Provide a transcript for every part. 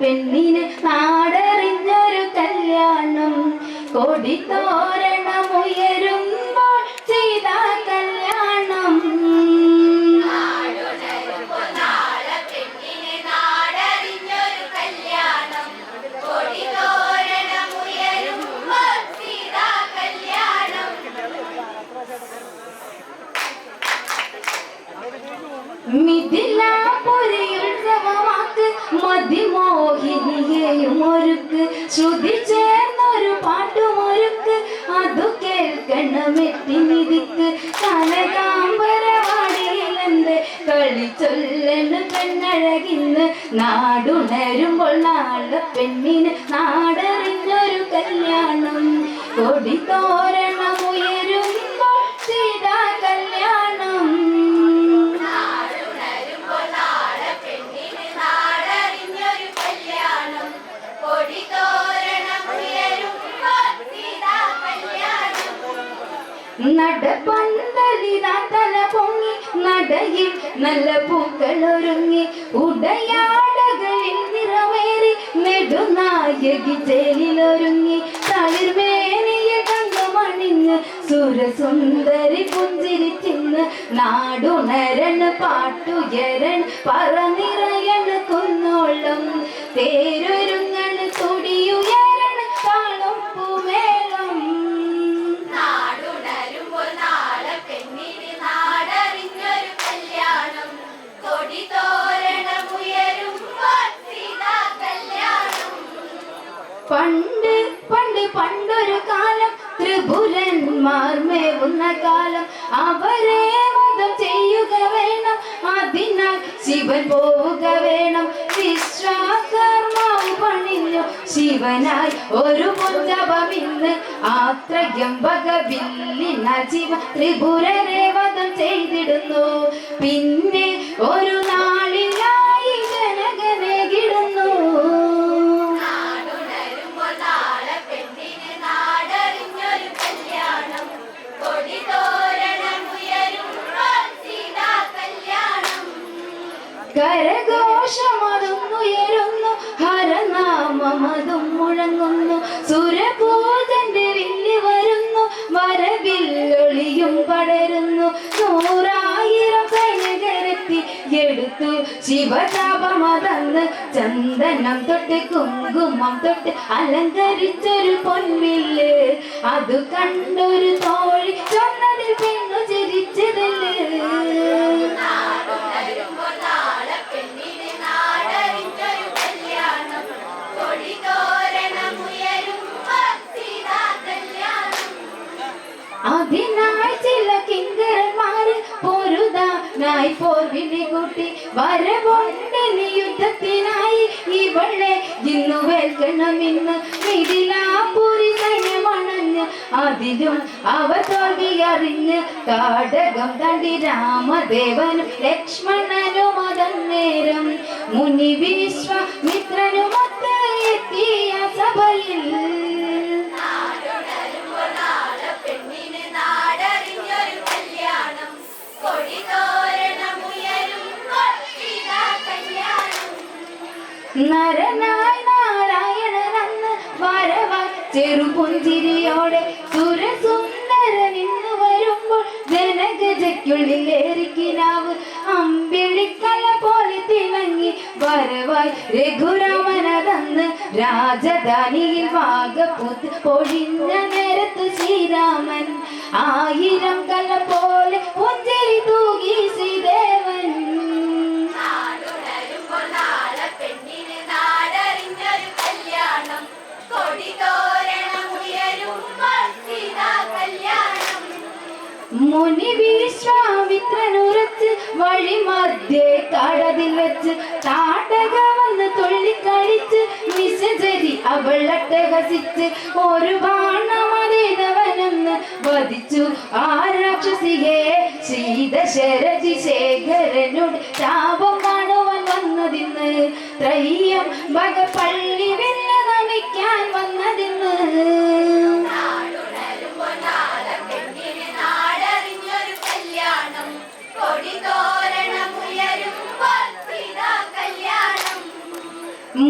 പെണ്ണിനെ നാടറിഞ്ഞൊരു കല്യാണം. കൊടിത്തോരണം ചേർന്നൊരു പാട്ടുമൊരുക്ക്. അതു കേൾക്കണമെത്തി നിധിക്ക്. കനകാമ്പരവാടിയിലെന്ത് കളി പെണ്ണഴകിന്ന്. നാടുണരുമ്പോൾ നാളെ പെണ്ണിന് നാടറിഞ്ഞൊരു കല്യാണം. കൊടിത്തോരണം നടപ്പന്തലിതാ തല പൊങ്ങി നടയിൽ നല്ല പൂക്കൾ ഒരുങ്ങി ഉടയാടകളിൽ നിറവേറി നെടുനായകി ചേലിലൊരുങ്ങി തളിർവേനിയിൽ തങ്കമണിഞ്ഞ് സുരസുന്ദരി പുഞ്ചിരിച്ചിന്ന് നാടുണരൻ പാട്ടുയരൻ പറനിറയൻ കുന്നോളം തേരൊരുങ്ങണ് തുടിയുയരണ് പണ്ട് പണ്ട് പണ്ടൊരു കാലം ത്രിപുരന്മാർ മേവുന്ന കാലം. അവരെ വധം ചെയ്യുക വേണം അതിനാൽ ശിവൻ പോവുക വേണം. വിശ്വാസർമാവ് പണിഞ്ഞു ശിവനായി ഒരു പുഞ്ചപം ഇന്ന്. ഭഗവില്ലിന വില്ലിന ശിവ ത്രിപുരരെ വധം ചെയ്തിടുന്നു. പിന്നെ കരഘോഷമതുന്നുയരുന്നു ഹരനാമമതും മുഴങ്ങുന്നു. സുരഭൂതന്റെ വില്ല് വരുന്നു. വരവില്ലൊളിയും പടരുന്നു. നൂറായിരം സൈനികരെത്തി എടുത്തു. ശിവതാപമതന്ന് ചന്ദനം തൊട്ട് കുങ്കുമം തൊട്ട് അലങ്കരിച്ചൊരു പൊൻവില്ല്. അത് കണ്ടൊരു തോഴി ചൊന്നതിൽ പെണ്ണു ചിരിച്ചതിൽ പോർവിളി കൂട്ടി വരവുണ്ടിനി യുദ്ധത്തിനായി. ഇവളെ ഇന്നു വേൽക്കണമെന്ന് മിഥിലാപുരി സൈന്യമണഞ്ഞ് അതിലും അവർ തോൽവി അറിഞ്ഞ് കാടകം തണ്ടി രാമദേവനും ലക്ഷ്മണനും അതന്നേരം മുനി വിശ്വമിത്രനുമൊത്ത് എത്തിയ സഭയിൽ. ചെറുപുഞ്ചിരിയോടെ സുരസുന്ദര നിന്നു വരുമ്പോൾ ജനഗജയ്ക്കുള്ളിൽ ഏറിക്കിനാവ് അമ്പിളിക്കല പോലെ തിളങ്ങി വരവായി രഘുരാമനതന്ന് രാജധാനിയിൽ വാഗപുത്ത് പൊഴിഞ്ഞ നേരത്ത് ശ്രീരാമൻ ആയിരം കല പോലെ പുഞ്ചിരി തൂകി ശ്രീദേവൻ മുനി വിശ്വാമിത്രനുറച്ച് വഴി മധ്യേ കാടതിൽ വെച്ച് താടക വന്ന് തുള്ളിക്കളിച്ച് നിശചരി അവൾ അട്ടഹസിച്ച് ഒരു ബാണമതേതവനെന്ന് വധിച്ചു. ആ രാക്ഷസിയെ ശ്രീദശരഥി ശേഖരനോട് ശാപം കാണുവാൻ വന്നതിന്ന് ത്രയ്യം ഭഗപള്ളി വെല്ല നമിക്കാൻ വന്നതിന്ന്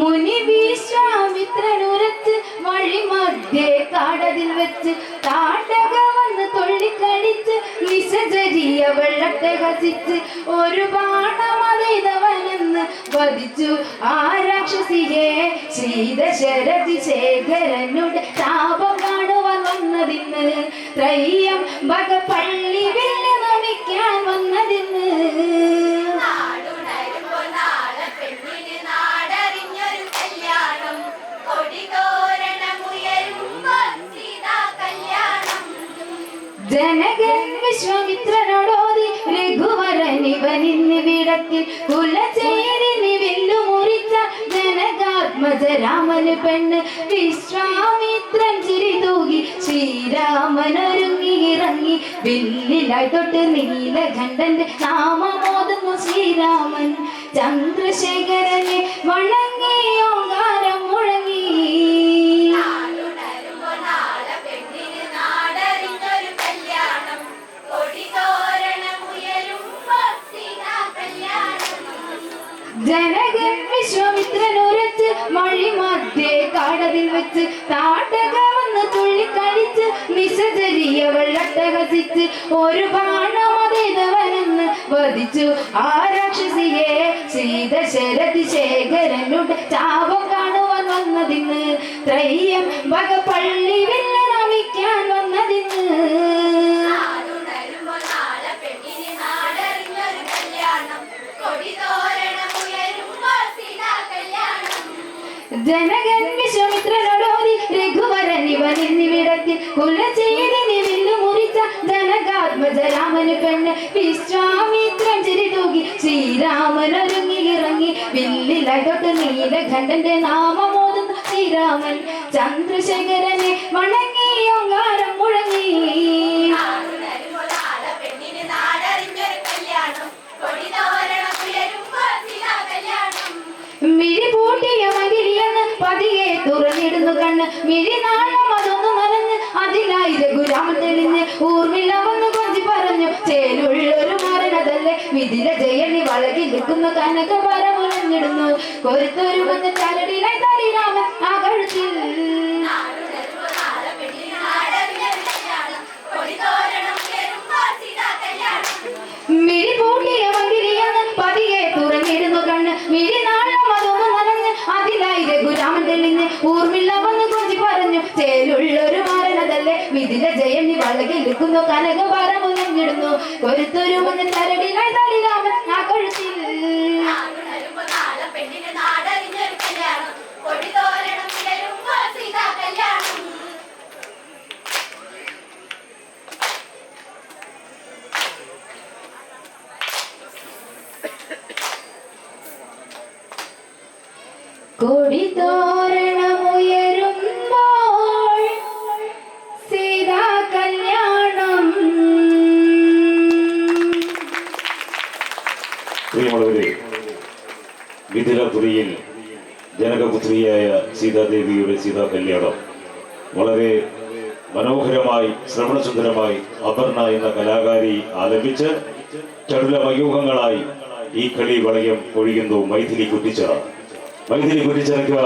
മുനി വിശ്വാമിത്രനുരത്ത് വഴി മധ്യേ കാടതിൽ വെച്ച് താടക വന്ന് തൊള്ളിക്കടിച്ച് നിശചരിയ വെള്ളത്തെ ഹസിച്ച് ഒരു ബാണമതവനെന്ന് വധിച്ചു. ആ രാക്ഷസിയെ ശ്രീദശരഥി ശേഖരനുടെ താപം കാണുവാൻ വന്നതിന് ത്രയ്യം വക ജനകൻ വിശ്വാമിത്രനോടോതി രഘുവരനിവനിന്ന് വിടത്തിൽ കുലചേരിനി വില്ലു മുറിച്ച ജനകാത്മജ രാമന് പെണ്ണ് വിശ്വാമിത്രൻ ചിരി തൂകി ശ്രീരാമനൊരുങ്ങി ഇറങ്ങി വില്ലിലായി തൊട്ട് നീലകണ്ഠന്റെ നാമമോതുന്നു ശ്രീരാമൻ ചന്ദ്രശേഖരനെ വണങ്ങി താട്ടക വന്ന് തുള്ളിക്കടിച്ച് നിശചരിയ വെള്ളട്ടഹസിച്ച് ഒരു ബാണമതേതവനെന്ന് വധിച്ചു. ആ രാക്ഷസിയെ ശ്രീദശരഥി ശേഖരനുടെ ചാപം കാണുവാൻ വന്നതിന് ത്രയ്യം വക വില്ലു മുറിച്ച തൊട്ട് നീലകണ്ഠന്റെ നാമമോതുന്നു ശ്രീരാമൻ ചന്ദ്രശേഖരനെ വണങ്ങി ഓങ്കാരം മുഴങ്ങി. മിഴി പൂട്ടിയ മകിരിയെന്ന് പതിയെ തുറന്നിടുന്നു കണ്ണ്. മിഴി നാളം അതിലായി രഘുരാമൻ തെളിഞ്ഞ് ഊർമിള വന്ന് കൊഞ്ചി പറഞ്ഞു ചേലുള്ളൊരു മരണതല്ലേ വിധിര ജയണി വളകി നിൽക്കുന്നു കനക പരമുലഞ്ഞിടുന്നു കൊരുത്തൊരു വന്ന് ചരടിലായി തളിരാമൻ ആ കഴുത്തിൽ വന്ന് കൊഞ്ചി പറഞ്ഞു ചേലുള്ളൊരു മരണതല്ലേ ജയം നീ വളകി നിൽക്കുന്നു കനക ഇടുന്നു കൊരുത്തൊരു മുന്നിൽ തരടിലായി തളിരാമൻ ആ കഴുത്തിൽ. നാടുണരുമ്പോൾ മിഥിലപുരിയിൽ ജനകപുത്രിയായ സീതാദേവിയുടെ സീതാ കല്യാണം വളരെ മനോഹരമായി ശ്രവണസുന്ദരമായി അപർണ എന്ന കലാകാരി ആലപിച്ച് ചടുല വയൂഹങ്ങളായി ഈ കളി വളയം ഒഴിയുന്നു മൈഥിലി കുറ്റിച്ചിറ. മൈഥിലി കുറ്റിച്ചിറയ്ക്ക്